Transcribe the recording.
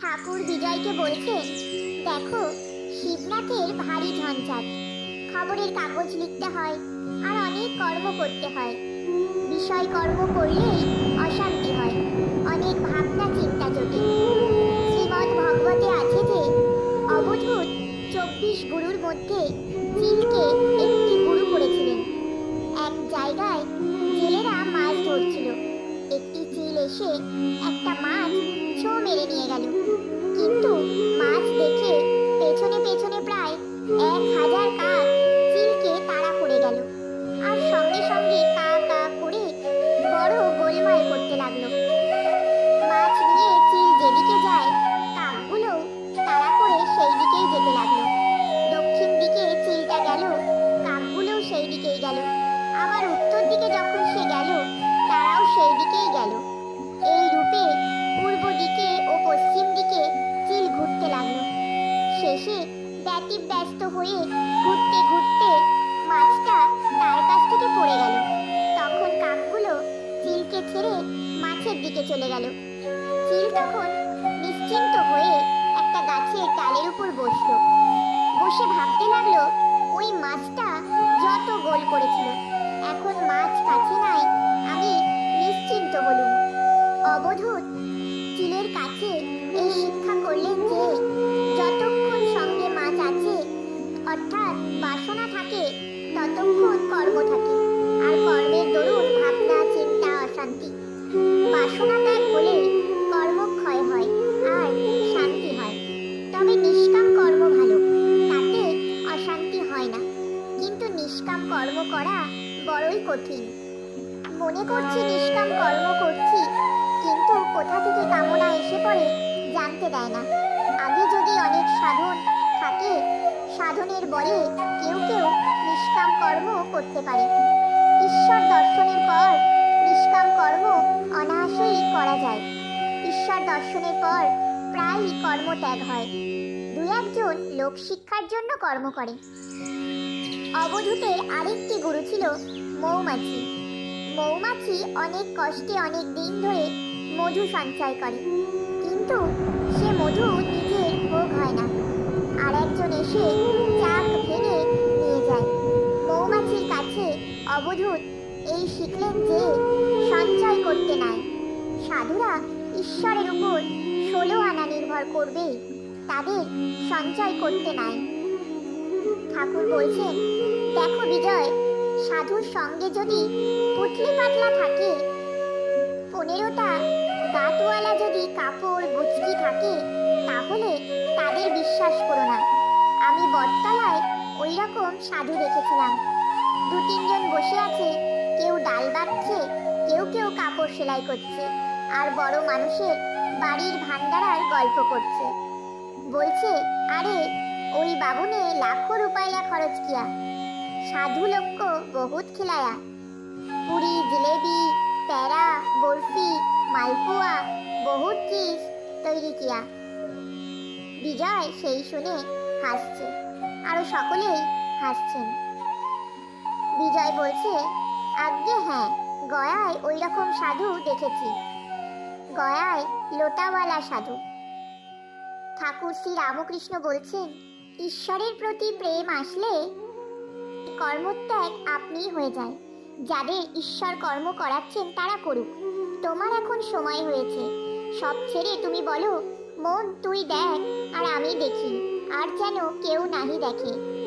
ঠাকুর বিজয়কে বলছেন দেখো, শিবনাথের ভারী ঝঞ্ঝাট। খবরের কাগজ লিখতে হয় আর অনেক কর্ম করতে হয়। বিষয় কর্ম করলেই অশান্তি হয়, অনেক ভাবনা চিন্তা জোটে। শেষে ব্যতিব ব্যস্ত হয়ে ঘুরতে ঘুরতে মাছটা তার কাছ থেকে পড়ে গেল। তখন কাকগুলো চিলকে ছেড়ে মাছের দিকে চলে গেল। কঠিন। মনে করছি নিষ্কাম কর্ম করছি, কিন্তু কোথা থেকে কামনা এসে পড়ে জানতে দেয় না। আগে যদি অনেক সাধন থাকে, সাধনের বলে কেউ কেউ নিষ্কাম কর্ম করতে পারে। ঈশ্বর দর্শনের পর নিষ্কাম কর্ম অনায়াসেই করা যায়। ঈশ্বর দর্শনের পর প্রায়ই কর্মত্যাগ হয়। দু একজন লোক শিক্ষার জন্য কর্ম করে। অবধূতের আরেকটি গুরু ছিল মৌমাছি। মৌমাছি অনেক কষ্টে অনেক দিন ধরে মধু সঞ্চয় করে। কিন্তু সে মধু নিজের ভোগ হয় না। আর একজন এসে চাক ভেঙে নিয়ে যায়। মৌমাছির কাছে অবধূত এই শিখলেন যে সঞ্চয় করতে নাই। সাধুরা ঈশ্বরের উপর ষোলো আনা নির্ভর করবে। তাদের সঞ্চয় করতে নাই। ঠাকুর বলছেন, দেখো বিজয় সাধুর সঙ্গে যদি পুটলি পাতলা থাকে, পনেরোটা গাঁটওয়ালা যদি কাপড়, বুচকি থাকে, তাহলে তাদের বিশ্বাস করো না। আমি বটতলায় ওই রকম সাধু দেখেছিলাম। দু তিনজন বসে আছে, কেউ ডাল বাঁধছে, কেউ কেউ কাপড় সেলাই করছে, আর বড় মানুষের বাড়ির ভান্ডারার গল্প করছে। বলছে, আরে, ওই বাবুনে লাখো রুপাইয়া খরচ কিয়া। সাধু লোক বহুত খিলায়া। পুরি, জিলেবি প্যারা বরফি, মালপোয়া, বহুত চিজ তৈরি কিয়া। বিজয় সেই শুনে হাসছে আরও সকলেই হাসছেন। বিজয় বলছে, আজ্ঞে হ্যাঁ গয়ায় ওই রকম সাধু দেখেছি। গয়ায় লোটাওয়ালা সাধু। ঠাকুর শ্রী রামকৃষ্ণ বলছেন, ঈশ্বরের প্রতি প্রেম আসলে কর্মত্যাগ আপনি হয়ে যায়। যাদের ঈশ্বর কর্ম করাচ্ছেন তারা করুক। তোমার এখন সময় হয়েছে। সব ছেড়ে তুমি বলো, মন তুই দেখ, আর আমি দেখি। আর যেন কেউ নাহি দেখে।